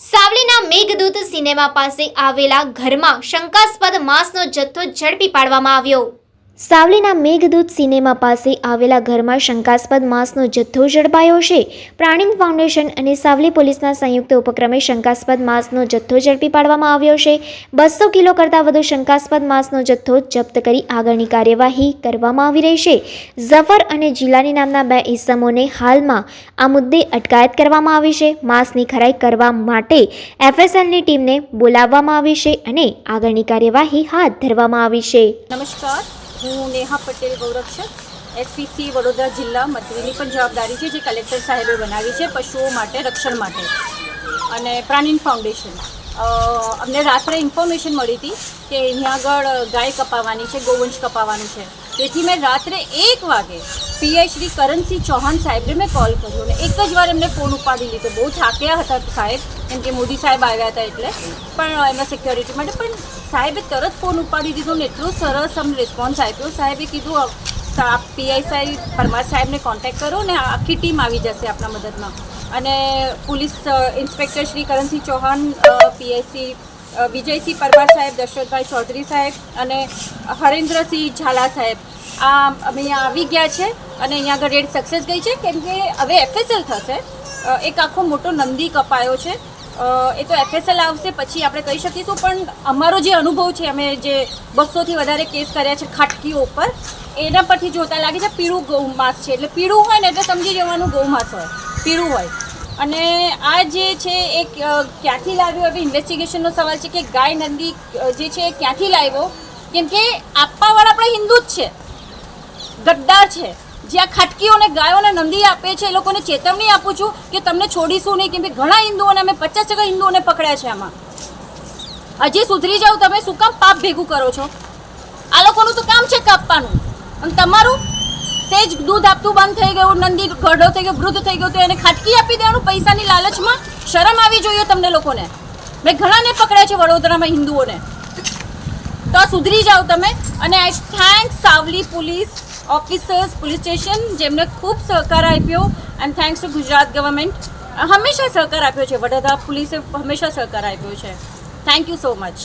સાવલીના Meghdoot cinema પાસે આવેલા ઘરમાં શંકાસ્પદ માંસનો જથ્થો ઝડપી પાડવામાં આવ્યો. સાવલીના મેઘદૂત સિનેમા પાસે આવેલા ઘરમાં શંકાસ્પદ માંસનો જથ્થો ઝડપાયો છે. પ્રાણી ફાઉન્ડેશન અને સાવલી પોલીસના સંયુક્ત ઉપક્રમે શંકાસ્પદ માંસનો જથ્થો ઝડપી પાડવામાં આવ્યો છે. બસો કિલો કરતાં વધુ શંકાસ્પદ માંસનો જથ્થો જપ્ત કરી આગળની કાર્યવાહી કરવામાં આવી રહી છે. ઝફર અને જિલ્લાની નામના બે ઇસમોને હાલમાં આ મુદ્દે અટકાયત કરવામાં આવી છે. માંસની ખરાઈ કરવા માટે એફએસએલની ટીમને બોલાવવામાં આવી છે અને આગળની કાર્યવાહી હાથ ધરવામાં આવી છે. નમસ્કાર. હું નેહા પટેલ ગૌરક્ષક એસપીસી વડોદરા જિલ્લા મંત્રીની પણ જવાબદારી છે જે કલેક્ટર સાહેબે બનાવી છે પશુઓ માટે, રક્ષણ માટે અને પ્રાણીન ફાઉન્ડેશન. અમને રાત્રે ઇન્ફોર્મેશન મળી હતી કે અહીંયા આગળ ગાય કપાવવાની છે, ગૌવંશ કપાવવાનું છે. તેથી મેં રાત્રે એક વાગે પીઆઈ શ્રી કરણસિંહ ચૌહાણ સાહેબને મેં કોલ કર્યો અને એક જ વાર એમને ફોન ઉપાડી લીધો. બહુ થાક્યા હતા સાહેબ, કેમ કે મોદી સાહેબ આવ્યા હતા એટલે. પણ એમના સિક્યોરિટી માટે, પણ સાહેબે તરત ફોન ઉપાડી દીધો ને એટલો સરસ અમને રિસ્પોન્સ આપ્યો. સાહેબે કીધું પીઆઈ સાહેબ, પરમાર સાહેબને કોન્ટેક્ટ કરો ને આખી ટીમ આવી જશે આપણા મદદમાં. અને police inspector Shri Karansinh Chauhan P S C Vijaysinh Parmar સાહેબ, દશરથભાઈ ચૌધરી સાહેબ અને હરેન્દ્રસિંહ ઝાલા સાહેબ. અમે આવી ગયા છે અને અહીંયા આગળ રેડ સક્સેસ ગઈ છે. કેમ કે હવે એફએસએલ થશે. એક આખો મોટો નંદી કપાયો છે. એ તો એફએસએલ આવશે, પછી આપણે કહી શકીશું, પણ અમારો જે અનુભવ છે, અમે જે બસોથી વધારે કેસ કર્યા છે ખાટકીઓ ઉપર, એના પરથી જોતા લાગે છે પીળું ગૌ માંસ છે. એટલે પીળું હોય ને એટલે સમજી જવાનું ગૌ માંસ હોય. પીળું હોય. અને આ જે છે, એ ક્યાંથી લાવ્યો? હવે ઇન્વેસ્ટિગેશનનો સવાલ છે કે ગાય નંદી જે છે એ ક્યાંથી લાવ્યો? કેમ કે આપવાવાળા આપણે હિન્દુ જ છે. ગદ્દાર છે. જે આ ખટકીઓને, ગાયોને નંદી આપે છે, એ લોકોને ચેતવણી આપું છું કે તમને છોડીશું નહીં, કેમ કે ઘણા હિન્દુઓને, અમે પચાસ ટકા હિન્દુઓને પકડ્યા છે આમાં. હજી સુધરી જાવ તમે શું કામ પાપ ભેગું કરો છો? આ લોકોનું તો કામ છે કાપવાનું. અને તમારું સેજ દૂધ આપતું બંધ થઈ ગયું, નંદી ગઢો થઈ ગયો, વૃદ્ધ થઈ ગયું, તો એને ખાટકી આપી દેવાનું પૈસાની લાલચમાં? શરમ આવી જોઈએ તમને લોકોને? મેં ઘણાને પકડ્યા છે વડોદરામાં હિન્દુઓને. તો સુધરી જાઓ તમે, અને I thank Savli police officers police station જેમને ખૂબ સહકાર આપ્યો and thanks to Gujarat government હંમેશા સહકાર આપ્યો છે. વડોદરા પોલીસે હંમેશા સહકાર આપ્યો છે. Thank you so much